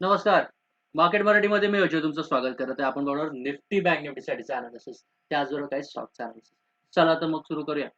नमस्कार. मार्केट मराठीमध्ये मी अजय तुमचं स्वागत करत आहे. आपण बरोबर निफ्टी बँक निफ्टीसाठीचं अनालिसिस त्याचबरोबर काही स्टॉकचं अनालिसिस चला तर मग सुरू करूया.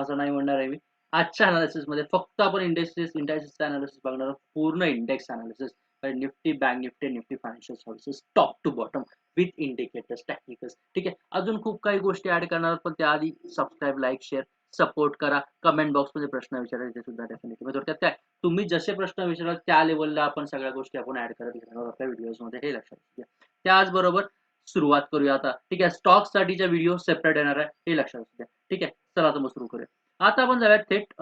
असं नाही म्हणणार आहे मी. आजच्या अनालिसिसमध्ये फक्त आपण इंडेक्सेस इंडेक्सचं अनालिसिस बघणार आहोत. पूर्ण इंडेक्स म्हणजे analysis Nifty bank Nifty Nifty financial services top to bottom with indicators technicals ठीक आहे? अजून खूप काही गोष्टी ऍड करणार पण त्याआधी सबस्क्राईब लाईक शेअर सपोर्ट करा. कमेंट बॉक्समध्ये प्रश्न विचारायचे सुद्धा डेफिनेटली थोडक्यात काय? तुम्ही जसे प्रश्न विचाराल त्या लेवलला आपण सगळ्या गोष्टी आपण ऍड करत घेणार आपल्या व्हिडिओजमध्ये हे लक्षात घ्या त्याचबरोबर सुरुवात करूया आता. ठीक आहे? स्टॉक साठीच्या व्हिडिओ सेपरेट येणार आहे. हे लक्षात घ्या ठीक आहे? चला आता मग सुरू करूया. आता आपण जाऊया थेट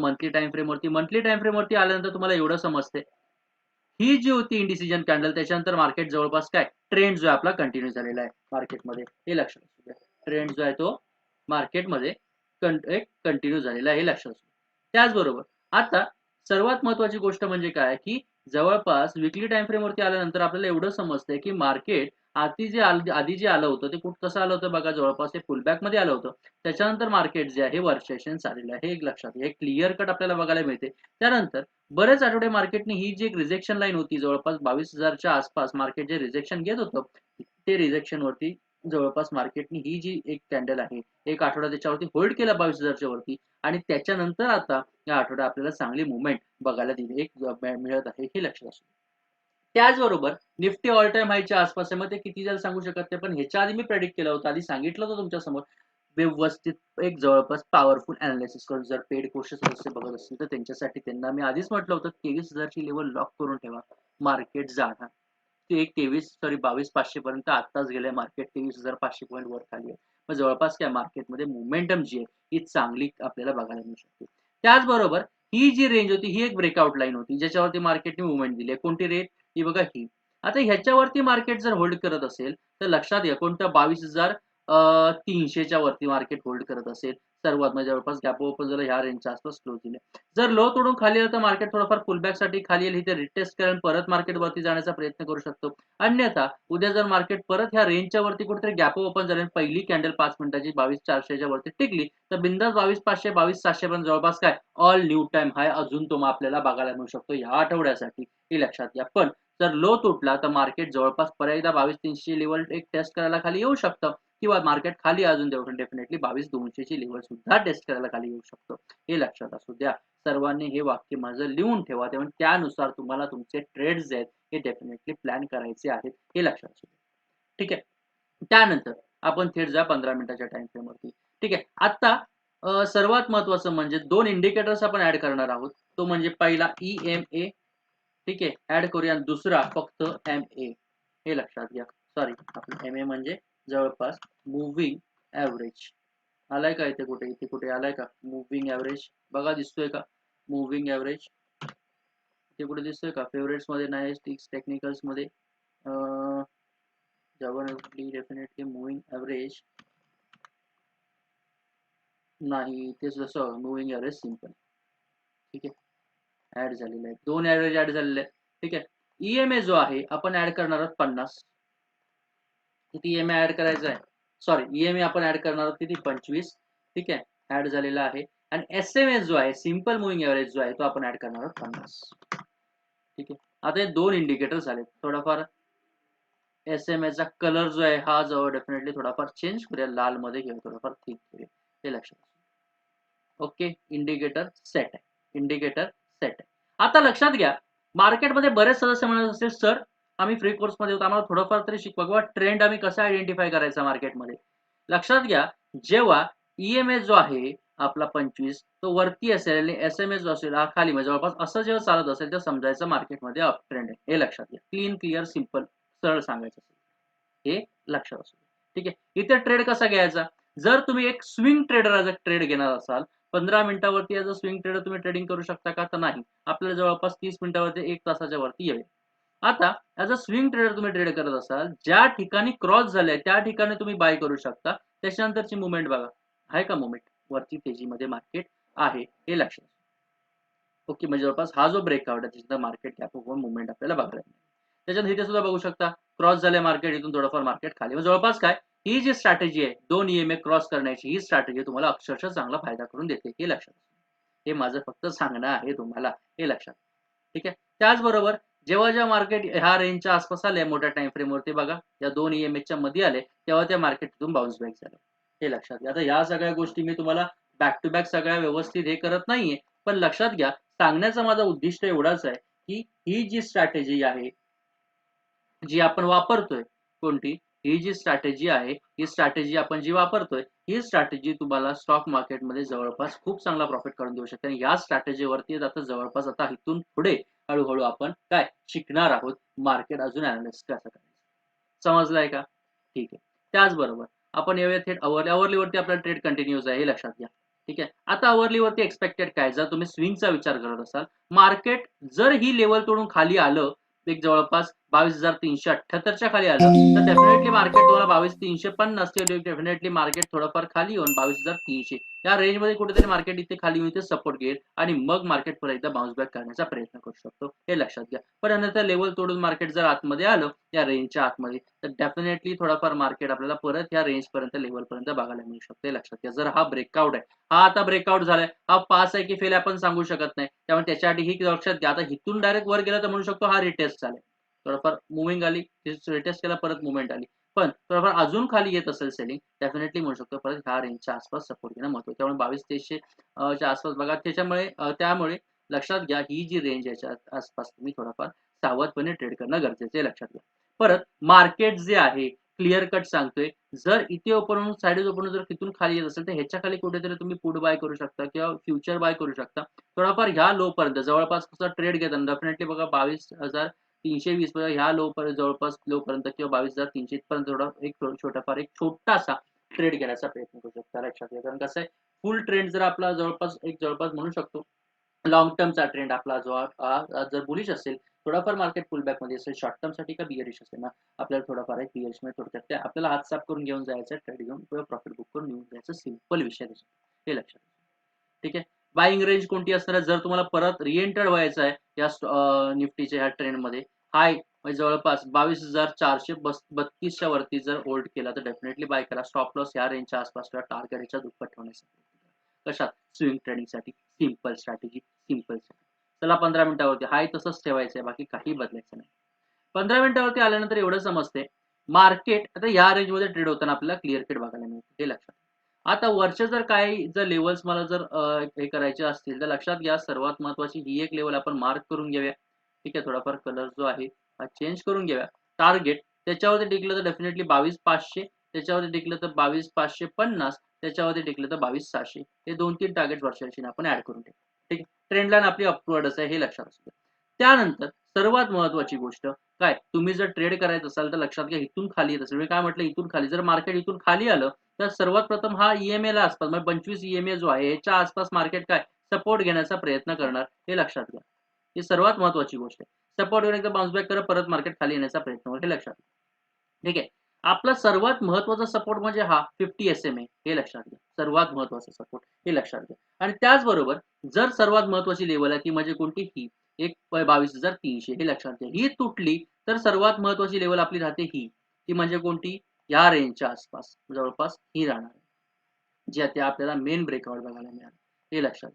मंथली टाइम फ्रेमवरती मंथली टाइम फ्रेमवरती आल्यानंतर तुम्हाला एवढं समजते. ही जी होती इंडिसिजन कॅन्डल त्याच्यानंतर मार्केट जवळपास काय? ट्रेंड जो आहे आपला कंटिन्यू झालेला आहे मार्केटमध्ये हे लक्षात असू द्या ट्रेंड जो आहे तो मार्केटमध्ये कंटिन्यू झालेला आहे. हे लक्षात असू द्या. त्याचबरोबर आता सर्वात महत्वाची गोष्ट म्हणजे काय? की जवळपास विकली टाइम फ्रेम वरती आल्यानंतर आपल्याला एवढं समजतंय की मार्केट आधी जे आल- आधी जे आलं होतं ते कुठं कसं आलं होतं बघा? जवळपास हे फुलबॅकमध्ये आलं होतं. त्याच्यानंतर मार्केट जे आहे वर्षेशन आलेलं आहे हे एक लक्षात हे क्लिअर कट आपल्याला बघायला मिळते. त्यानंतर बरेच आठवडे मार्केटने ही जी एक रिजेक्शन लाईन होती जवळपास बावीस हजारच्या आसपास मार्केट जे रिजेक्शन घेत होतं ते रिजेक्शन वरती जवळपास मार्केटनी ही जी एक कॅन्डल आहे एक आठवडा त्याच्यावरती होल्ड केला बावीस हजारच्या वरती आणि त्याच्यानंतर आता या आठवड्यात आपल्याला चांगली मुवमेंट बघायला दिली एक मिळत आहे हे लक्षात असू त्याचबरोबर निफ्टी ऑल टाइम हायच्या आसपास आहे मग ते किती जर सांगू शकत नाही पण ह्याच्या आधी मी प्रेडिक्ट केलं होतं आधी सांगितलं होतं तुमच्यासमोर व्यवस्थित एक जवळपास पॉवरफुल अनालिसिस करून जर पेड कोर्सेस सदस्य बघत असतील तर त्यांच्यासाठी त्यांना मी आधीच म्हटलं होतं तेवीस हजारची लेवल लॉक करून ठेवा मार्केट जाणार. ते एक तेवीस सॉरी बावीस पाचशे पर्यंत आताच गेले मार्केट तेवीस हजार पाचशे पॉईंट वर खाली आहे. मग जवळपास काय मार्केटमध्ये मुवमेंटम जी आहे ही चांगली आपल्याला बघायला मिळू शकते. त्याचबरोबर ही जी रेंज होती ही एक ब्रेकआउट लाईन होती ज्याच्यावरती मार्केटने मुवमेंट दिली आहे. कोणती रेट ही बघा ही. आता ह्याच्यावरती मार्केट जर होल्ड करत असेल तर लक्षात घ्या कोणत्या बावीस हजार तीनशेच्या वरती मार्केट होल्ड करत असेल सर्वात म्हणजे जवळपास गॅप ओपन झालं ह्या रेंजच्या आसपास क्लोज दिले. जर लो तोडून खाली आलं तर मार्केट थोडंफार पुलबॅकसाठी खाली येईल इथे रिटेस्ट करून परत मार्केट वरती जाण्याचा प्रयत्न करू शकतो. अन्यथा उद्या जर मार्केट परत ह्या रेंजच्या वरती कुठेतरी गॅप ओपन झाले पहिली कॅन्डल पाच मिनिटाची बावीस चारशेच्या वरती टिकली तर बिंदास बावीस पाचशे बावीस सातशे पर्यंत जवळपास काय? ऑल न्यू टाइम हाय अजून तो आपल्याला बघायला मिळू शकतो ह्या आठवड्यासाठी हे लक्षात घ्या. पण जर लो तुटला तर मार्केट जवळपास पर्यायदा बावीस तीनशे लेवल एक टेस्ट करायला खाली येऊ शकतं. किंवा मार्केट खाली अजून डेफिनेटली बावीस दोनशेची लेवल सुद्धा टेस्ट करायला खाली येऊ शकतो. हे लक्षात असू द्या. सर्वांनी हे वाक्य माझं लिहून ठेवा. तेव्हा त्यानुसार तुम्हाला तुमचे ट्रेड्स आहेत हे डेफिनेटली प्लॅन करायचे आहेत हे लक्षात असू द्या ठीक आहे? त्यानंतर आपण थेट जा पंधरा मिनिटाच्या टाइम फ्रेमवरती ठीक आहे? आता सर्वात महत्वाचं म्हणजे दोन इंडिकेटर्स आपण ऍड करणार आहोत. तो म्हणजे पहिला ई एम ए ठीक आहे? ऍड करूया. दुसरा फक्त एम ए हे लक्षात घ्या. सॉरी आपण एम ए म्हणजे जवळपास मुव्हिंग ॲव्हरेज आलाय का इथे कुठे? इथे कुठे आलाय का? मुव्हिंग ॲव्हरेज बघा दिसतोय का? मुव्हिंग ऍव्हरेज इथे कुठे दिसतोय का? फेवरेट्समध्ये नाही स्टिक्स टेक्निकल्समध्ये. डेफिनेटली मुव्हिंग ॲव्हरेज नाही. ते जसं मुव्हिंग ॲव्हरेज सिंपल ठीक आहे? ऍड झालेलं आहे. दोन ऍव्हरेज ऍड झालेले आहेत. ठीक आहे? ईएमए जो आहे आपण ऍड करणार आहोत पन्नास. किती ईएमए ऍड करायचा आहे. सॉरी ईएमए आपण ऍड करणार आहोत किती पंचवीस. ठीक आहे? ऍड झालेला आहे. आणि एस एम एस जो आहे सिंपल मुव्हिंग एव्हरेज जो आहे तो आपण ऍड करणार आहोत पन्नास. ठीक आहे? आता हे दोन इंडिकेटर झाले थोडाफार एस एम एसचा कलर जो आहे हा जवळ डेफिनेटली थोडाफार चेंज करूया. लाल मध्ये घेऊन थोडाफार थिक करूया. हे लक्षात ओके इंडिकेटर सेट आहे. इंडिकेटर सेट आहे. आता लक्षात घ्या. मार्केटमध्ये बरेच सदस्य म्हणत असतील सर आम्ही फ्री कोर्समध्ये होतो. आम्हाला थोडंफार तरी शिकवा किंवा ट्रेंड आम्ही कसा आयडेंटिफाय करायचा मार्केटमध्ये लक्षात घ्या जेव्हा ईएमएस जो आहे आपला पंचवीस तो वरती असेल आणि एस एम एस जो असेल हा खाली म्हणजे जवळपास असं जेव्हा चालत असेल तर समजायचं मार्केटमध्ये अप ट्रेंड आहे. हे लक्षात घ्या. क्लीन क्लिअर सिंपल सरळ सांगायचं असेल. हे लक्षात असू ठीक आहे? इथे ट्रेड कसा घ्यायचा? जर तुम्ही एक swing trader as a trade घेणार असाल पंधरा मिनिटावरती ॲज अ स्विंग ट्रेडर तुम्ही ट्रेडिंग करू शकता का? तर नाही. आपल्याला जवळपास तीस मिनिटावरती एक तासाच्या वरती येईल. आता ऍज अ स्विंग ट्रेडर तुम्ही ट्रेड करत असाल ज्या ठिकाणी क्रॉस झाले त्या ठिकाणी तुम्ही बाय करू शकता. त्याच्यानंतरची मुवमेंट बघा. आहे का मुवमेंट वरती तेजीमध्ये मार्केट आहे हे लक्षात ओके म्हणजे जवळपास हा जो ब्रेकआउट आहे त्याच्यानंतर मार्केट गॅप मुवमेंट आपल्याला बघायला मिळेल. त्याच्यात इथे सुद्धा बघू शकता क्रॉस झाले मार्केट इथून थोडंफार मार्केट खाली. म्हणजे जवळपास काय? ही जी स्ट्रॅटेजी आहे दोन ईएमए क्रॉस करण्याची ही स्ट्रॅटेजी तुम्हाला अक्षरशः चांगला फायदा करून देते हे लक्षात हे माझं फक्त सांगणं आहे तुम्हाला हे लक्षात ठीक आहे? त्याचबरोबर जेव्हा जेव्हा मार्केट ह्या रेंजच्या आसपास आले मोठ्या टाइम फ्रेमवरती बघा या दोन ईएमएच्या मध्ये आले तेव्हा त्या मार्केटतून बाउन्स बॅक झालं. हे लक्षात घ्या. आता या सगळ्या गोष्टी मी तुम्हाला बॅक टू बॅक सगळ्या व्यवस्थित हे करत नाहीये पण लक्षात घ्या सांगण्याचा माझा उद्दिष्ट एवढाच आहे की ही जी स्ट्रॅटेजी आहे जी आपण वापरतोय कोणती? ही जी स्ट्रॅटेजी आहे ही स्ट्रॅटेजी आपण जी वापरतोय ही स्ट्रॅटेजी तुम्हाला स्टॉक मार्केटमध्ये जवळपास खूप चांगला प्रॉफिट करून देऊ शकते. आणि या स्ट्रॅटेजीवरती आता जवळपास आता इथून पुढे हळूहळू आपण काय शिकणार आहोत? मार्केट अजून अनालिसिस कसं करायचं. समजलंय का? ठीक आहे. त्याचबरोबर आपण येऊया थेट अवरली अवरलीवरती आपला ट्रेड कंटिन्यूज आहे हे लक्षात घ्या. ठीक आहे? आता अवरलीवरती एक्सपेक्टेड काय? जर तुम्ही स्विंगचा विचार करत असाल मार्केट जर ही लेवल तोडून खाली आलं एक जवळपास बावीस हजार तीनशे अठ्याहत्तरच्या खाली आलं. तर डेफिनेटली मार्केट तुम्हाला बावीस तीनशे पन्नास ते डेफिनेटली मार्केट थोडंफार खाली येऊन बावीस हजार तीनशे. या रेंजमध्ये कुठेतरी मार्केट इथे खाली येऊन इथे सपोर्ट घेईल आणि मग मार्केट पुन्हा एकदा बाउन्स बॅक करण्याचा प्रयत्न करू शकतो. हे लक्षात घ्या. पण नंतर लेवल तोडून मार्केट जर आतमध्ये आलं या रेंजच्या आतमध्ये तर डेफिनेटली थोडाफार मार्केट आपल्याला परत या रेंज पर्यंत लेवल पर्यंत बघायला मिळू शकते. लक्षात घ्या. जर हा ब्रेकआउट आहे हा आता ब्रेकआउट झालाय हा पास आहे की फेल आपण सांगू शकत नाही. त्यामुळे त्याच्यासाठी ही लक्षात घ्या. आता इथून डायरेक्ट वर गेला तर म्हणू शकतो हा रिटेस्ट झालाय. थोडंफार मुव्हिंग आली रिटेस्ट केला परत मुवमेंट आली. पण थोडंफार अजून खाली येत असेल सेलिंग डेफिनेटली म्हणू शकतो परत ह्या रेंजच्या आसपास सपोर्ट घेणं महत्त्व त्यामुळे बावीस तेशे च्या आसपास बघा. त्याच्यामुळे त्यामुळे लक्षात घ्या ही जी रेंज याच्या आसपास तुम्ही थोडाफार सावधपणे ट्रेड करणं गरजेचं आहे लक्षात घ्या. परत मार्केट जे आहे क्लिअर कट सांगतोय. जर इथे ओपन होऊन साईड ओपन जर तिथून खाली येत असेल तर ह्याच्या खाली कुठेतरी तुम्ही पुट बाय करू शकता किंवा फ्युचर बाय करू शकता. थोडाफार ह्या लो पर्यंत जवळपास कसा ट्रेड घेताना डेफिनेटली बघा बावीस हजार तीनशे वीस ह्या लो पर्यंत जवळपास लो पर्यंत किंवा बावीस हज़ार तीनशे पर्यंत एक छोटाफार एक छोटासा ट्रेड घेण्याचा प्रयत्न करू शकता लक्षात घ्या. कारण कसं आहे फुल ट्रेंड जर आपला जवळपास, एक जवळपास म्हणू शकतो लॉंग टर्मचा ट्रेंड आपला जो जर बुलिश असेल, थोडाफार मार्केट पुलबॅक मध्ये असेल शॉर्ट टर्म साठी का बिअरिश असेल ना, आपल्याला थोडाफार एक बिअरिश मध्ये थोडक्यात आपल्याला हात साफ़ करून घेऊन जायचं ट्रेड घेऊन किंवा प्रॉफिट बुक करून घेऊन जायचं सिम्पल विषय हे लक्षात ठीक आहे? बाईंग रेंज कोणती असणार जर तुम्हाला परत रिएंटर्ड व्हायचं आहे, या निफ्टीच्या ह्या ट्रेंड मध्ये हाय म्हणजे जवळपास बावीस हजार चारशे बत्तीसच्या वरती जर होल्ड केला तर डेफिनेटली बाय करा. स्टॉप लॉस या रेंजच्या आसपास किंवा टार्गेट याच्या दुप्पट ठेवण्यासाठी. कशात? स्विंग ट्रेडिंगसाठी सिंपल स्ट्रॅटेजी सिंपल चला पंधरा मिनिटावरती. हाय तसंच ठेवायचं आहे बाकी काही बदलायचं नाही. पंधरा मिनिटावरती आल्यानंतर एवढं समजते मार्केट आता या रेंजमध्ये ट्रेड होताना आपल्याला क्लिअर कट बघायला मिळते. हे लक्षात आता वरचे जर काही जर लेवल्स मला जर हे करायचे असतील तर लक्षात घ्या सर्वात महत्वाची ही एक लेवल आपण मार्क करून घेऊया. ठीक आहे थोडाफार कलर जो आहे हा चेंज करून घेऊया. टार्गेट त्याच्यावरती टिकलं तर डेफिनेटली बावीस पाचशे त्याच्यावरती टिकलं तर बावीस पाचशे पन्नास त्याच्यावरती टिकलं तर बावीस सहाशे. हे दोन तीन टार्गेट वर्षाची आपण ऍड करून ठेवू. ठीक आहे? ट्रेंड लाईन आपली अपवर्डच आहे हे लक्षात असतं त्यानंतर सर्वात महत्वाची गोष्ट काय? तुम्ही जर ट्रेड करायचं असाल तर लक्षात घ्या इथून खाली येत असेल. काय म्हटलं? इथून खाली. जर मार्केट इथून खाली आलं तर सर्वात प्रथम हा ईएमए ला आसपास म्हणजे पंचवीस ईएमए जो आहे याच्या आसपास मार्केट काय? सपोर्ट घेण्याचा प्रयत्न करणार हे लक्षात घ्या. ही सर्वात महत्वाची गोष्ट आहे. सपोर्ट एकदा बाउन्स बॅक करत परत मार्केट खाली येण्याचा प्रयत्न होईल हे लक्षात ठीक आहे? आपला सर्वात महत्त्वाचा सपोर्ट म्हणजे हा फिफ्टी एस एम ए हे लक्षात घ्या सर्वात महत्त्वाचा सपोर्ट हे लक्षात घ्या आणि त्याचबरोबर जर सर्वात महत्वाची लेवल आहे ती म्हणजे कोणती? ही. एक बावीस हजार तीनशे हे लक्षात घ्या ही तुटली तर सर्वात महत्वाची लेवल आपली राहते ही. ती म्हणजे कोणती? या रेंजच्या आसपास जवळपास ही राहणार जी आता आपल्याला मेन ब्रेकआउट बघायला मिळालं. हे लक्षात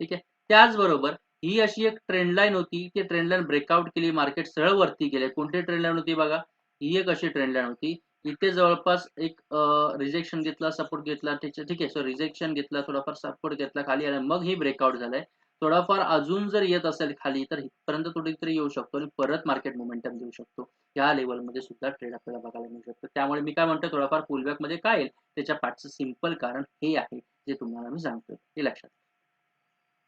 ठीक आहे? त्याचबरोबर ही अशी एक ट्रेंडलाईन होती ती ट्रेंड लाईन ब्रेकआउट केली मार्केट सरळ वरती गेले. कोणती ट्रेंड लाईन होती बघा? ही एक अशी ट्रेंड लाईन होती. इथे जवळपास एक रिजेक्शन घेतला सपोर्ट घेतला त्याच्या ठीक आहे सो रिजेक्शन घेतला थोडाफार सपोर्ट घेतला खाली आला मग ही ब्रेकआउट झालाय. थोडाफार अजून जर येत असेल खाली तर इथपर्यंत तरी येऊ शकतो आणि परत मार्केट मोमेंटम देऊ शकतो. या लेवलमध्ये सुद्धा ट्रेड आपल्याला बघायला मिळू शकतो. त्यामुळे मी काय म्हणतो थोडाफार पुलबॅकमध्ये काय येईल? त्याच्या पाठचं सिंपल कारण हे आहे जे तुम्हाला मी सांगतोय. हे लक्षात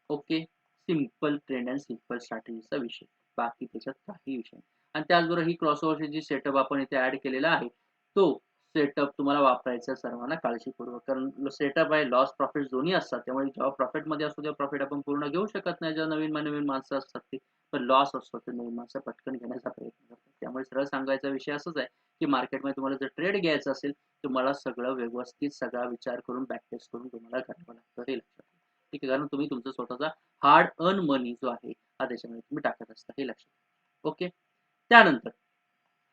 okay? Simple trend and simple स्ट्रॅटेजीचा विषय. बाकी त्याच्यात काही विषय आणि त्याचबरोबर ही क्रॉसओव्हरची जी सेटअप आपण इथे ऍड केलेला आहे तो सेटअप तुम्हाला वापरायचा सर्वांना काळजीपूर्वक. कारण सेटअप आहे लॉस प्रॉफिट दोन्ही असतात. त्यामुळे जेव्हा प्रॉफिटमध्ये असतो तेव्हा प्रॉफिट आपण पूर्ण घेऊ शकत नाही. जेव्हा नवीन नवीन माणसं असतात ते पण लॉस असतो ते नवीन माणसं पटकन घेण्याचा प्रयत्न करतात. त्यामुळे सरळ सांगायचा विषय असंच आहे की मार्केटमध्ये तुम्हाला जर ट्रेड घ्यायचा असेल तुम्हाला सगळं व्यवस्थित सगळा विचार करून प्रॅक्टिस करून तुम्हाला करावं लागतं हे लक्षात ठीक आहे कारण तुम्ही तुमचा स्वतःचा हार्ड अर्न मनी जो आहे हा त्याच्यामध्ये तुम्ही टाकत असता हे लक्षात ओके त्यानंतर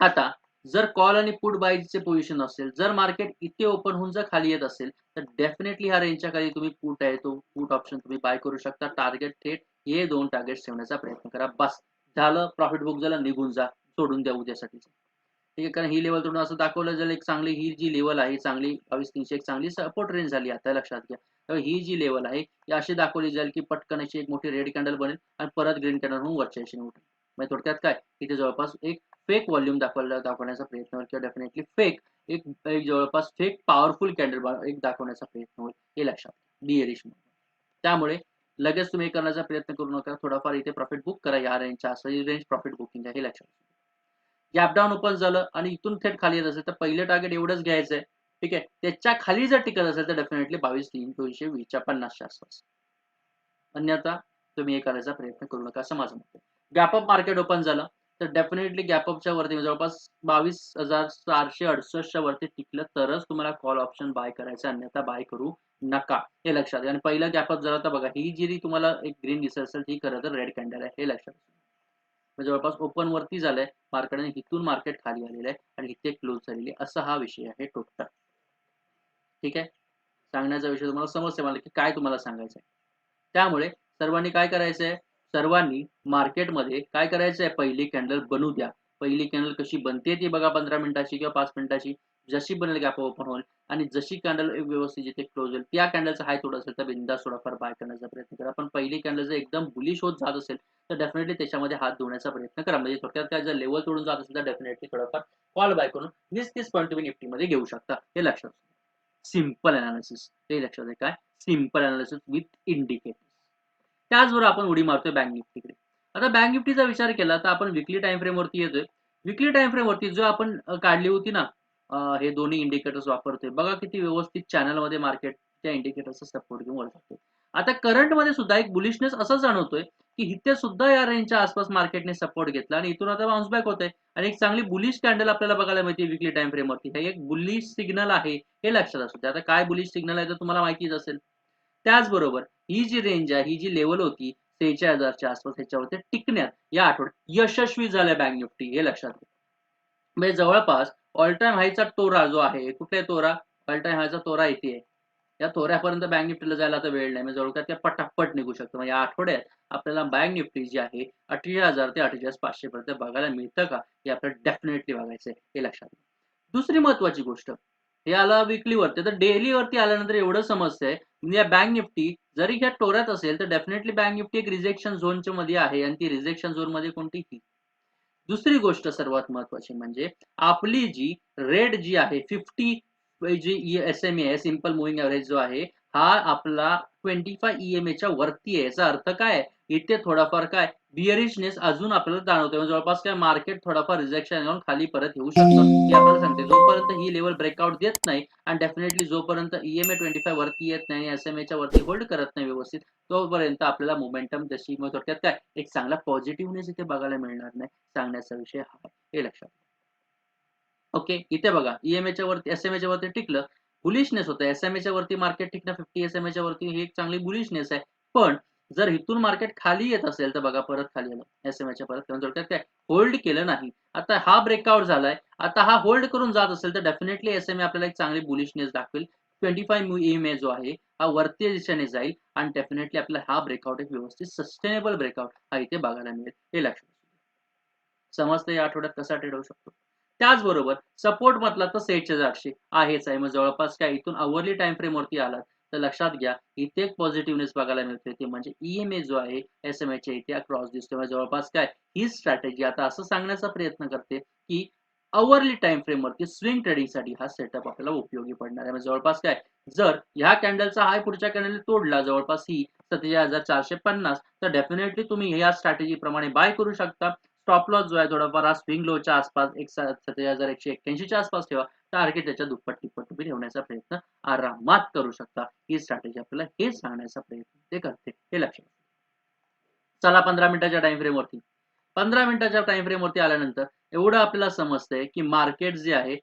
आता जर कॉल आणि पुट बायचे पोझिशन असेल जर मार्केट इथे ओपन होऊन जर खाली येत असेल तर डेफिनेटली ह्या रेंजच्या खाली तुम्ही पुट आहे तो पुट ऑप्शन तुम्ही बाय करू शकता. टार्गेट थेट हे दोन टार्गेट ठेवण्याचा प्रयत्न करा. बस. झालं प्रॉफिट बुक झालं निघून जा. सोडून द्या उद्यासाठी. ठीक आहे कारण ही लेवल तुम्हाला असं दाखवलं जाईल एक चांगली ही जी लेवल आहे चांगली बावीस तीनशे एक चांगली सपोर्ट रेंज झाली आता लक्षात घ्या. तर ही जी लेवल आहे ही अशी दाखवली जाईल की पटकन अशी एक मोठी रेड कॅन्डल बनेल आणि परत ग्रीन कॅन्डल होऊन वरच्या दिशेने उठेल. म्हणजे थोडक्यात काय? इथे जवळपास एक फेक व्हॉल्यूम दाखवायला दाखवण्याचा प्रयत्न होईल किंवा डेफिनेटली फेक एक एक जवळपास फेक पॉवरफुल कॅन्डल एक दाखवण्याचा प्रयत्न होईल हे लक्षात बिअरिश त्यामुळे लगेच तुम्ही हे करण्याचा प्रयत्न करू नका. थोडाफार इथे प्रॉफिट बुक करा. या रेंजच्या असं ही रेंज प्रॉफिट बुकिंग आहे हे लक्षात गॅपडाऊन ओपन झालं आणि इथून थेट खाली येत असेल तर पहिले टार्गेट एवढंच घ्यायचं आहे ठीक आहे? त्याच्याखाली जर टिकत असेल तर डेफिनेटली बावीस तीन दोनशे वीसच्या पन्नासच्या आसपास. अन्यथा तुम्ही हे करायचा प्रयत्न करू नका असं माझं मत गॅपअप मार्केट ओपन झालं तर डेफिनेटली गॅपअपच्या वरती म्हणजे जवळपास बावीस हजार चारशे अडुसष्टच्या वरती टिकलं तरच तुम्हाला कॉल ऑप्शन बाय करायचं अन्यथा बाय करू नका. हे लक्षात घ्या. आणि पहिलं गॅपअप झालं तर बघा ही जी तुम्हाला एक ग्रीन दिसत असेल ती खरं तर रेड कॅन्डल आहे हे लक्षात म्हणजे जवळपास ओपन वरती झालंय मार्केट आणि इथून मार्केट खाली आलेलं आहे आणि इथे क्लोज झालेली असा हा विषय आहे टोटल. ठीक आहे? सांगण्याचा विषय तुम्हाला समजते मला की काय तुम्हाला सांगायचं आहे त्यामुळे सर्वांनी काय करायचं आहे सर्वांनी मार्केटमध्ये काय करायचं आहे पहिली कॅन्डल बनवू द्या. पहिली कॅन्डल कशी बनते ती बघा पंधरा मिनिटाची किंवा पाच मिनिटाची. जशी बनेल गॅप ओपन होईल आणि जशी कॅन्डल व्यवस्थित जिथे क्लोज होईल त्या कॅन्डलचा हाय थोडं असेल तर बिंदा थोडाफार बाय करण्याचा प्रयत्न करा. पण पहिली कॅन्डल जर एकदम बुलिश होत जात असेल तर डेफिनेटली त्याच्यामध्ये हात धुण्याचा प्रयत्न करा. म्हणजे थोडक्यात काय जर लेवल तोडून जात असेल तर डेफिनेटली थोडाफार कॉल बाय करून वीस तीस पॉईंट तुम्ही निफ्टीमध्ये घेऊ शकता. हे लक्षात सिंपल अनालिसिस ते लक्षात आहे काय? सिंपल अनालिसिस विथ इंडिकेटर्स त्याचबरोबर आपण उडी मारतोय बँक निफ्टीकडे आता बँक निफ्टीचा विचार केला तर आपण विकली टाइम फ्रेम वरती येतोय. विकली टाइम फ्रेम वरती जो आपण काढली होती ना हे दोन्ही इंडिकेटर्स वापरतोय बघा किती व्यवस्थित चॅनलमध्ये मार्केट त्या इंडिकेटरचा सपोर्ट घेऊन वर आता करंटमध्ये सुद्धा एक बुलिशनेस असं जाणवतोय की इथे सुद्धा या रेंजच्या आसपास मार्केटने सपोर्ट घेतला. आणि इथून आता बाउन्स बॅक होतंय. आणि एक चांगली बुलिश कॅन्डल आपल्याला बघायला मिळते विकली टाइम फ्रेमवरती हे एक बुलिश सिग्नल आहे हे लक्षात असू दे आता काय बुलिश सिग्नल आहे तर तुम्हाला माहितीच असेल. त्याचबरोबर ही जी रेंज आहे ही जी लेवल होती सेहेचाळ हजारच्या आसपास ह्याच्यावरती टिकण्यात या आठवड्यात यशस्वी झाल्या बँक निफ्टी हे लक्षात घ्या. म्हणजे जवळपास ऑल टाइम हायचा तोरा जो आहे कुठे तोरा ऑल टाइम हायचा तोरा इथे या थोड्यापर्यंत बँक निफ्टीला जायला आता वेळ नाही. म्हणजे जवळपास त्या पटापट निघू शकतो. म्हणजे या आठवड्यात आपल्याला बँक निफ्टी जी आहे अठ्ठेचाळीस हजार ते अठ्ठेचाळीस पाचशे पर्यंत बघायला मिळतं का? हे आपल्याला डेफिनेटली बघायचं आहे हे लक्षात दुसरी महत्वाची गोष्ट हे आला विकलीवरती तर डेलीवरती आल्यानंतर एवढं समजतंय म्हणजे या बँक निफ्टी जरी ह्या टोऱ्यात असेल तर डेफिनेटली बँक निफ्टी एक रिजेक्शन झोनच्या मध्ये आहे आणि ती रिजेक्शन झोनमध्ये कोणती ही दुसरी गोष्ट सर्वात महत्वाची म्हणजे आपली जी रेट जी आहे fifty G S M A simple moving average जो आहे हा आपला ट्वेंटी फाय ई एम एच्या वरती आहे. याचा अर्थ काय? इथे थोडाफार काय? बिअरिशनेस अजून आपल्याला जाणवतोय. म्हणजे जवळपास काय? मार्केट थोडाफार रिजेक्शन येऊन खाली परत येऊ शकतं. हे आपल्याला सांगते जोपर्यंत ही लेवल ब्रेकआउट देत नाही आणि डेफिनेटली जोपर्यंत ईएमए ट्वेंटी फाय वरती येत नाही एस एम एच्या वरती होल्ड करत नाही व्यवस्थित तोपर्यंत आपल्याला मोमेंटम जशी मग थोडक्यात काय? एक चांगला पॉझिटिव्हनेस इथे बघायला मिळणार नाही सांगण्याचा विषय हा हे लक्षात ओके? इथे बघा ईएमएच्या वरती एसएमएच्या वरती टिकलं बुलिशनेस होतं. एसएमएच्या वरती मार्केट टिकणं फिफ्टी एसएमएच्या वरती ही एक चांगली बुलिशनेस आहे. पण जर इथून मार्केट खाली येत असेल तर बघा परत खाली आलं. एसएमएच्या परत थोडक्यात काय होल्ड केलं नाही आता हा ब्रेकआउट झालाय. आता हा होल्ड करून जात असेल तर डेफिनेटली एसएमए आपल्याला एक चांगली बुलिशनेस दाखवेल. ट्वेंटी फाईव्ह एम ए जो आहे हा वरती दिशेने जाईल आणि डेफिनेटली आपला हा ब्रेकआउट एक व्यवस्थित सस्टेनेबल ब्रेकआउट हा इथे बघायला मिळेल. हे लक्षात समजतं या आठवड्यात कसा ट्रेड होऊ शकतो? त्याचबरोबर सपोर्ट म्हटला तर सेटच्या आठशे आहेच आहे. मग जवळपास काय इथून अवरली टाइम फ्रेम वरती आला तर लक्षात घ्या इथे एक पॉझिटिव्हनेस बघायला मिळते ते म्हणजे ईएमए जो आहे एस एम एच्या इथे क्रॉस दिसतो जवळपास काय ही स्ट्रॅटेजी आता असं सांगण्याचा प्रयत्न करते की अवरली टाइम फ्रेम वरती स्विंग ट्रेडिंगसाठी हा सेटअप आपल्याला उपयोगी पडणार आहे. जवळपास काय जर ह्या कॅन्डलचा हाय पुढच्या कॅन्डल तोडला जवळपास ही सत्तेचाळीस हजार चारशे पन्नास तर डेफिनेटली तुम्ही या स्ट्रॅटेजी प्रमाणे बाय करू शकता. स्टॉप लॉस जो आहे थोडाफार हा स्विंग लोच्या आसपास एक सत्तेचाळीस हजार एकशे एक्क्याऐंशीच्या आसपास ठेवा. टार्गेट त्याच्या दुप्पट तिप्पट तुम्ही ठेवण्याचा प्रयत्न आरामात करू शकता. ही स्ट्रॅटेजी आपल्याला हे सांगण्याचा प्रयत्न ते करते. हे लक्षात चला पंधरा मिनिटाच्या टाइम फ्रेमवरती पंधरा मिनिटाच्या टाइम फ्रेमवरती आल्यानंतर एवढं आपल्याला समजतंय की मार्केट जे आहे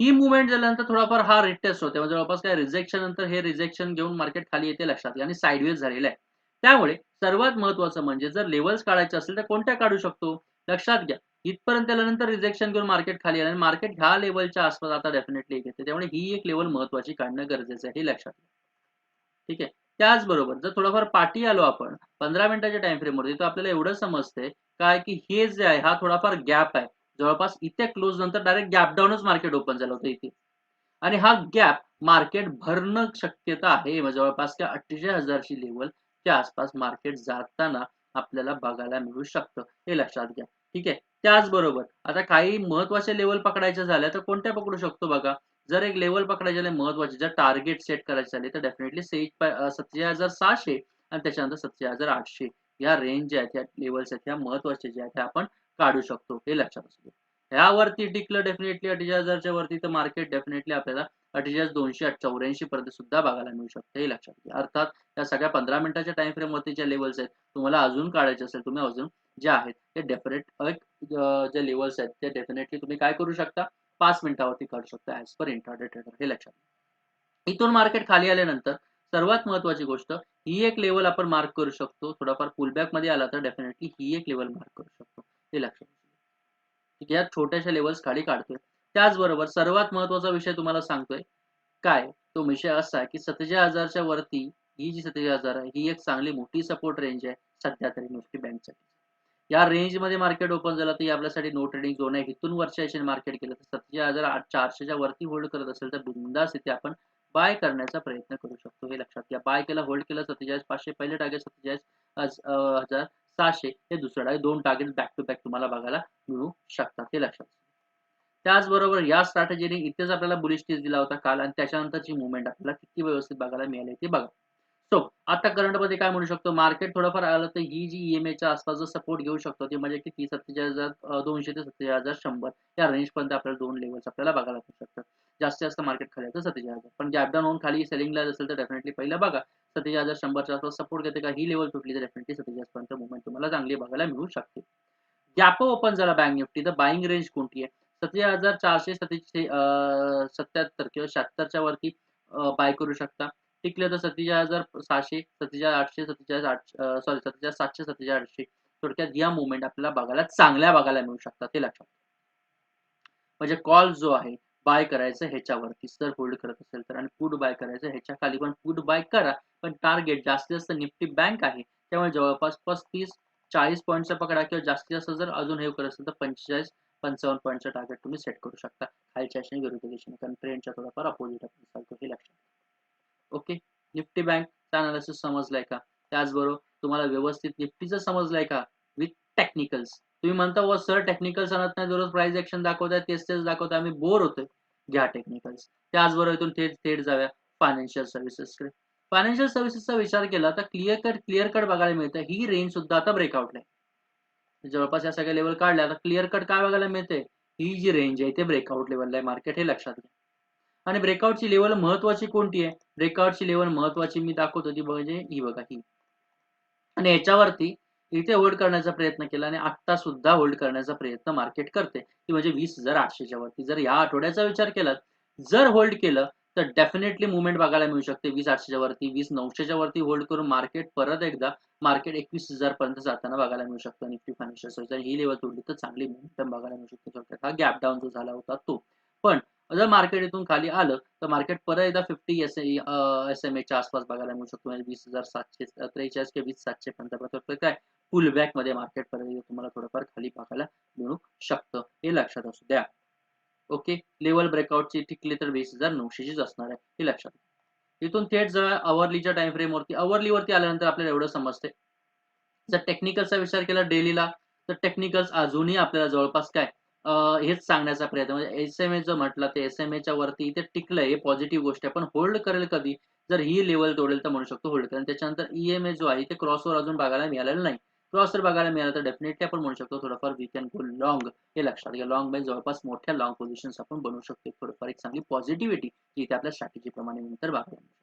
ही मुवमेंट झाल्यानंतर थोडाफार हा रिटेस्ट होते म्हणजे जवळपास काय रिजेक्शन नंतर हे रिजेक्शन घेऊन मार्केट खाली येते लक्षात आणि साईडवेज झालेलं आहे. त्यामुळे सर्वात महत्वाचं म्हणजे जर लेवल्स काढायचे असेल तर कोणत्या काढू शकतो? लक्षात घ्या. इथपर्यंत आल्यानंतर रिजेक्शन घेऊन मार्केट खाली आलं. आणि मार्केट ह्या लेवलच्या आसपास आता डेफिनेटली घेते त्यामुळे ही एक लेवल महत्वाची काढणं गरजेचं आहे हे लक्षात घ्या. ठीक आहे? त्याचबरोबर जर थोडंफार पाठी आलो आपण पंधरा मिनिटाच्या टाइम फ्रेमवरती तर आपल्याला एवढं समजतंय काय की हे जे आहे हा थोडाफार गॅप आहे. जवळपास इथे क्लोज नंतर डायरेक्ट गॅप डाऊनच मार्केट ओपन झालं होतं इथे. आणि हा गॅप मार्केट भरणं शक्यता आहे. जवळपास त्या अठ्ठेचाळीस हजारची लेवलच्या आसपास मार्केट जाताना आपल्याला बघायला मिळू शकतं हे लक्षात घ्या. ठीक आहे? त्याचबरोबर आता काही महत्त्वाचे लेवल पकडायचे झाले तर कोणत्या पकडू शकतो बघा? जर एक लेवल पकडायचे झाले महत्त्वाचे जर टार्गेट सेट करायचे झाले तर डेफिनेटली से सत्तेचाळीस हजार सहाशे आणि त्याच्यानंतर सत्तेचाळीस हजार आठशे. या रेंज ज्या आहेत या लेवल्स आहेत ह्या महत्त्वाचे ज्या आहेत आपण काढू शकतो हे लक्षात असू द्या. ह्यावरती टिकलं डेफिनेटली अठ्ठेचाळीस हजारच्या वरती तर मार्केट डेफिनेटली आपल्याला अठ्ठेचाळीस दोनशे चौऱ्याऐंशी पर्यंत सुद्धा बघायला मिळू शकते हे लक्षात घ्या. अर्थात या सगळ्या पंधरा मिनिटाच्या टाइम फ्रेम वरती ज्या लेवल्स आहेत तुम्हाला अजून काढायचे असेल तुम्ही अजून जे आहेत ते डेफिनेट जे लेवल्स आहेत ते डेफिनेटली तुम्ही काय करू शकता? पाच मिनिटावरती काढू शकता ऍज पर इंट्राडे ट्रेडर हे लक्षात इथून मार्केट खाली आल्यानंतर सर्वात महत्वाची गोष्ट ही एक लेवल आपण मार्क करू शकतो. थोडाफार पुलबॅकमध्ये आला तर डेफिनेटली ही एक लेवल मार्क करू शकतो. हे लक्षात ठीक आहे या छोट्याशा लेवल्स खाली काढतोय. त्याचबरोबर सर्वात महत्त्वाचा विषय तुम्हाला सांगतोय काय? तो विषय असा की सत्तेचाळीस हजारच्या वरती ही जी सत्तेचाळीस हजार आहे ही एक चांगली मोठी सपोर्ट रेंज आहे सध्या तरी निफ्टी बँकसाठी या रेंजमध्ये मार्केट ओपन झालं तर आपल्यासाठी नो ट्रेडिंग झोन आहे. इथून वरच्या मार्केट केलं तर सत्तेचाळीस हजार चारशेच्या वरती होल्ड करत असेल तर बिंदास इथे आपण बाय करण्याचा प्रयत्न करू शकतो. हे लक्षात घ्या. बाय केला होल्ड केलं सत्तेचाळीस पाचशे पहिले टार्गेट सत्तेचाळीस हजार सहाशे हे दुसरं टार्गेट दोन टार्गेट बॅक टू बॅक तुम्हाला बघायला मिळू शकतात. हे लक्षात त्याचबरोबर या स्ट्रॅटेजीने इथेच आपल्याला बुलिश केस दिला होता काल आणि त्याच्यानंतरची मुवमेंट आपल्याला किती व्यवस्थित बघायला मिळाली ते बघा. सो आता करंटमध्ये काय म्हणू शकतो? मार्केट थोडंफार आलं तर ही जी ईएमएच्या आसपास जो सपोर्ट घेऊ शकतो ते म्हणजे किती? सत्तेचाळीस हजार दोनशे ते सत्तेचाळीस हजार शंभर. या रेंजपर्यंत आपल्याला दोन लेवल्स आपल्याला बघायला मिळू शकतात. जास्तीत जास्त मार्केट खाली तर सत्तेचाळीस हजार. पण गॅप डाऊन होऊन खाली सेलिंगला असेल तर डेफिनेटली पहिला बघा. सत्तेचाळीस हजार शंभरच्या आसपास सपोर्ट घेते का? ही लेवल तुटली तर डेफिनेटली सत्तेचाळीस पर्यंत मुवमेंट तुम्हाला चांगली बघायला मिळू शकते. गॅप ओपन झाला बँक निफ्टी तर बाईंग रेंज कोणती आहे? सत्तेचाळीस हजार चारशे सत्तेचे सत्याहत्तर किंवा शहात्तरच्या वरती बाय करू शकता. टिकले तर सत्तेचाळीस हजार सहाशे सत्तेचाळीस आठशे सत्तेचाळीस आठ सॉरी सत्तेचाळीस सातशे सत्तेचाळीस आठशे. थोडक्यात या मुवमेंट आपल्याला बघायला चांगल्या बघायला मिळू शकतात ते लक्षात म्हणजे कॉल जो आहे बाय करायचं ह्याच्यावरती. जर होल्ड करत असेल तर. आणि पुट बाय करायचं ह्याच्या खाली पण पुट बाय करा. पण टार्गेट जास्तीत जास्त निफ्टी बँक आहे त्यामुळे जवळपास पस्तीस चाळीस पॉईंटचा पकडा किंवा जास्तीत जास्त जर अजून हे करत असेल तर पंचेचाळीस पंचावन्न पॉईंटचं टार्गेट तुम्ही सेट करू शकता. खालच्या आणि विरुद्ध दिशेने कारण ट्रेंडच्या थोडाफार अपोजिट आपण चालतो हे लक्षात ओके निफ्टी बँक अनालिसिस समजलाय का? त्याचबरोबर तुम्हाला व्यवस्थित निफ्टीचं समजलंय का? विथ टेक्निकल्स तुम्ही म्हणता व सर टेक्निकल्स आणत नाही दररोज प्राइस ऍक्शन दाखवताय तेच तेच दाखवताय आम्ही बोर होतोय. घ्या टेक्निकल्स त्याचबरोबर इथून थेट थेट जाव्या फायनान्शियल सर्व्हिसेसकडे फायनान्शियल सर्व्हिसेसचा विचार केला तर क्लिअर कट क्लिअर कट बघायला मिळतं ही रेंज सुद्धा आता ब्रेकआउटला आहे. जवळपास या सगळ्या लेवल काढल्या. आता क्लिअर कट काय बघायला मिळते ही जी रेंज आहे ते ब्रेकआउट लेवलला आहे. मार्केट हे लक्षात घ्या. आणि ब्रेकआउटची लेवल महत्वाची कोणती आहे? ब्रेकआउटची लेवल महत्वाची मी दाखवतो ती म्हणजे ही बघा ही. आणि याच्यावरती इथे होल्ड करण्याचा प्रयत्न केला आणि आत्ता सुद्धा होल्ड करण्याचा प्रयत्न मार्केट करते. ती म्हणजे वीस हजार आठशेच्या वरती. जर या आठवड्याचा विचार केला जर होल्ड केलं तर डेफिनेटली मुवमेंट बघायला मिळू शकते. वीस आठशेच्या वरती वीस नऊशेच्या वरती होल्ड करून मार्केट परत एकदा मार्केट एकवीस हजार पर्यंत जाताना बघायला मिळू शकतं. निफ्टी फायनान्शियल सर्व्हिस ही लेवल तोडली तर चांगली मोमेंटम बघायला मिळू शकते. हा गॅप डाऊन जो झाला होता तो. पण जर मार्केट इथून खाली आलं तर मार्केट परत एकदा फिफ्टी एस एस एम एच्या आसपास बघायला मिळू शकतो. म्हणजे वीस हजार सातशे त्रेचाळीस किंवा वीस सातशे पर्यंत काय? फुल बॅकमध्ये मार्केट परत तुम्हाला थोडंफार खाली बघायला मिळू शकतं. हे लक्षात असू द्या. ओके? लेवल ब्रेकआउटची टिकली तर वीस हजार नऊशेचीच असणार आहे हे लक्षात इथून थेट जर अवरलीच्या टाइम फ्रेम वरती अवरली वरती आल्यानंतर आपल्याला एवढं समजते. जर टेक्निकलचा विचार केला डेलीला तर टेक्निकल्स अजूनही आपल्याला जवळपास काय? हेच सांगण्याचा प्रयत्न म्हणजे एस एम ए जो म्हटलं ते एस एम एच्या वरती इथे टिकलंय हे पॉझिटिव्ह गोष्ट आहे. पण होल्ड करेल कधी? जर ही लेवल तोडेल तर म्हणू शकतो होल्ड करेल. त्याच्यानंतर ईएमए जो आहे ते क्रॉसवर अजून बघायला मिळालेलं नाही. क्रॉसवर बघायला मिळालं तर डेफिनेटली आपण म्हणू शकतो थोडंफार वी कॅन गो लॉंग हे लक्षात घ्या. लॉंग म्हणजे जवळपास मोठ्या लॉंग पोझिशन्स आपण बनवू शकतो. थोडंफार एक चांगली पॉझिटिव्हिटी जी इथे आपल्या स्ट्रॅटेजीप्रमाणे नंतर बघायला मिळते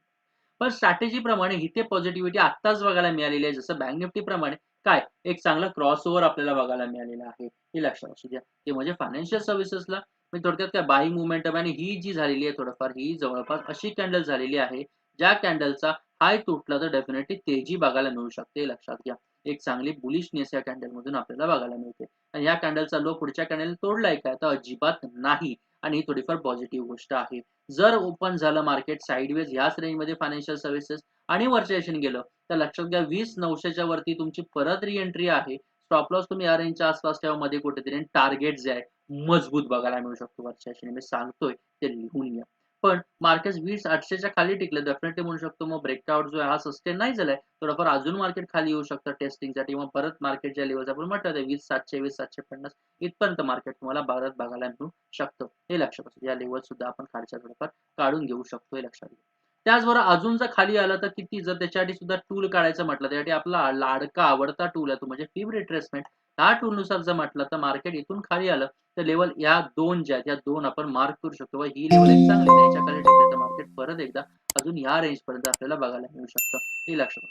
पण स्ट्रॅटेजी प्रमाणे इथे पॉझिटिव्हिटी आत्ताच बघायला मिळालेली आहे. जसं बँक निफ्टी प्रमाणे काय? एक चांगला क्रॉस ओव्हर आपल्याला बघायला मिळालेला आहे. हे लक्षात असू द्या. ते म्हणजे फायनान्शियल सर्व्हिसेसला मी थोडक्यात काय? बाईंग मुवमेंटम आणि ही जी झालेली आहे थोडंफार ही जवळपास अशी कॅन्डल झालेली आहे ज्या कॅन्डलचा हाय तुटला तर डेफिनेटली तेजी बघायला मिळू शकते. लक्षात घ्या. एक चांगली बुलिशनेस या कॅन्डल मधून आपल्याला बघायला मिळते. आणि या कॅन्डलचा लो पुढच्या कॅन्डल तोडलाय काय तर अजिबात नाही. आणि ही थोडीफार पॉझिटिव्ह गोष्ट आहे. जर ओपन झालं मार्केट साईडवेज ह्याच रेंजमध्ये फायनान्शियल सर्व्हिसेस आणि वरच्या गेलं तर लक्षात घ्या वीस नऊशेच्या वरती तुमची परत री एंट्री आहे. स्टॉप लॉस तुम्ही या रेंजच्या आसपास ठेवा. मध्ये कुठेतरी टार्गेट जे आहे मजबूत बघायला मिळू शकतो. वरच्या मी सांगतोय ते लिहून घ्या. पण मार्केट वीस आठशेच्या खाली टिकलं. डेफिनेटली म्हणू शकतो मग ब्रेकआउट जो आहे हा सस्टेन नाही झालाय. थोडंफार अजून मार्केट खाली येऊ शकतं टेस्टिंगसाठी मग परत मार्केट ज्या लेवल्स आपण म्हटलं ते वीस सातशे वीस सातशे पन्नास इथपर्यंत मार्केट तुम्हाला भारत बघायला मिळू शकतं. हे लक्षात असतं या लेवल सुद्धा आपण खालच्या थोडंफार काढून घेऊ शकतो हे लक्षात घ्या त्याचबरोबर अजून जर खाली आलं तर किती? जर त्याच्यासाठी सुद्धा टूल काढायचं म्हटलं त्यासाठी आपला लाडका आवडता टूल आहे तो म्हणजे फिब रिट्रेसमेंट ह्या टूल नुसार जर म्हटलं तर मार्केट इथून खाली आलं तर लेवल या दोन ज्या आहेत या दोन आपण मार्क करू शकतो. व ही लेवल एक चांगली आहे याच्या तर मार्केट परत एकदा अजून या रेंज पर्यंत आपल्याला बघायला मिळू शकतं. हे लक्षात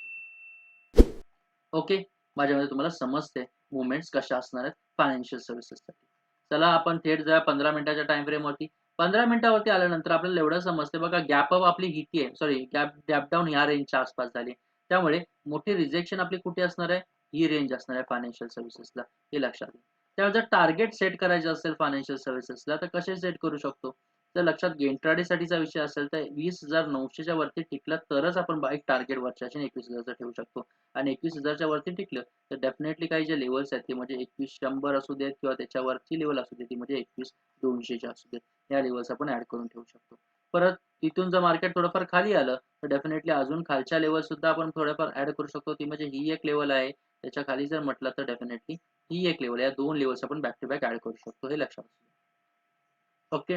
ओके माझ्यामध्ये तुम्हाला समजते मुवमेंट्स कशा असणार आहेत फायनान्शियल सर्व्हिसेससाठी चला आपण थेट जरा पंधरा मिनिटाच्या टाइम फ्रेमवरती पंधरा मिनिटावरती आल्यानंतर आपल्याला एवढं समजते बघा गॅप अप आपली हिती आहे. सॉरी गॅप गॅप डाऊन ह्या रेंजच्या आसपास झाली त्यामुळे मोठी रिजेक्शन आपली कुठे असणार आहे? ही रेंज असणार आहे फायनान्शियल सर्व्हिसेसला हे लक्षात घ्या. त्यावर जर टार्गेट सेट करायचं असेल फायनान्शियल सर्व्हिसेसला तर कसे सेट करू शकतो? तर लक्षात घे साठीचा विषय असेल तर वीस हजार नऊशेच्या वरती टिकलं तरच आपण एक टार्गेट वरच्या एकवीस हजारचं ठेवू शकतो. आणि एकवीस हजारच्या वरती टिकलं तर डेफिनेटली काही जे लेवल्स आहेत ते म्हणजे एकवीस शंभर असू देत किंवा त्याच्यावरची लेवल असू देत ती म्हणजे एकवीस दोनशेच्या असू देत. या लेवल्स आपण ऍड करून ठेवू शकतो. परत तिथून जर मार्केट थोडंफार खाली आलं तर डेफिनेटली अजून खालच्या लेवल सुद्धा आपण थोडंफार ऍड करू शकतो. ती म्हणजे ही एक लेवल आहे. त्याच्याखाली जर म्हटलं तर डेफिनेटली ही एक लेवल या दोन लेवल्स आपण बॅक टू बॅक ऍड करू शकतो हे लक्षात असू ओके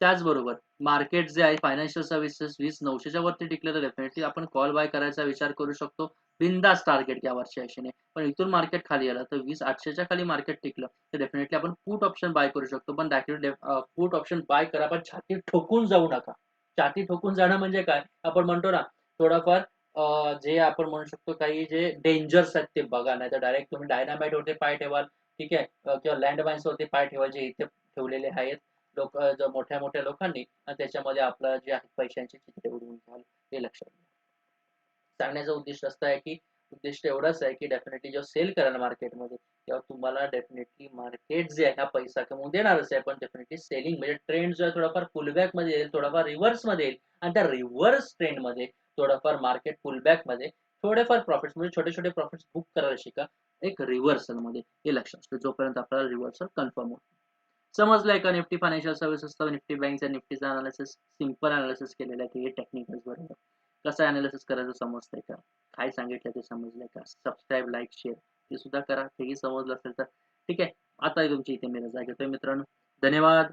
त्याचबरोबर मार्केट जे आहे फायनान्शियल सर्व्हिसेस वीस नऊशेच्या वरती टिकलं तर डेफिनेटली आपण कॉल बाय करायचा विचार करू शकतो. बिंदास टार्गेट या वर्षी आशेने. पण इथून मार्केट खाली आलं तर वीस आठशेच्या खाली मार्केट टिकलं तर डेफिनेटली आपण पुट ऑप्शन बाय करू शकतो. पण पुट ऑप्शन बाय करा पण छाती ठोकून जाऊ नका. छाती ठोकून जाणं म्हणजे काय? आपण म्हणतो ना थोडाफार जे आपण म्हणू शकतो काही जे डेंजर्स आहेत ते बघा नाही तर डायरेक्ट तुम्ही डायनामाइट वरती पाय ठेवाल ठीक आहे? किंवा लँडमाइन्स वरती पाय ठेवायचे इथे ठेवलेले आहेत. लोक मोठ्या मोठ्या लोकांनी आणि त्याच्यामध्ये आपलं जे आहे पैशांची चित्रे उडवून घ्याल हे लक्षात घ्या. सांगण्याचा उद्देश असं आहे की उद्दिष्ट एवढंच आहे की डेफिनेटली जेव्हा सेल कराल मार्केटमध्ये तेव्हा तुम्हाला डेफिनेटली मार्केट जे आहे हा पैसा कमवून देणारच आहे. पण डेफिनेटली सेलिंग म्हणजे ट्रेंड जो आहे थोडाफार पुलबॅकमध्ये येईल थोडाफार रिव्हर्समध्ये येईल. आणि त्या रिव्हर्स ट्रेंडमध्ये थोडाफार मार्केट पुलबॅकमध्ये थोडेफार प्रॉफिट्स म्हणजे छोटे छोटे प्रॉफिट्स बुक करायला शिका. एक रिव्हर्सलमध्ये हे लक्षात असतं जोपर्यंत आपल्याला रिव्हर्सल कन्फर्म होत समजलंय का? निफ्टी फायनान्शियल सर्व्हिसेस निफ्टी बँकचा निफ्टीचा अनालिसिस सिंपल अनालिसिस केलेलं आहे की हे टेक्निकल बरोबर. कसं अनालिसिस करायचं समजतंय का? काय सांगितलं ते समजलंय का? सबस्क्राईब लाईक शेअर ते सुद्धा करा. तेही समजलं असेल तर ठीक आहे. आता तुमची इथे मी रजा घेतोय मित्रांनो. धन्यवाद.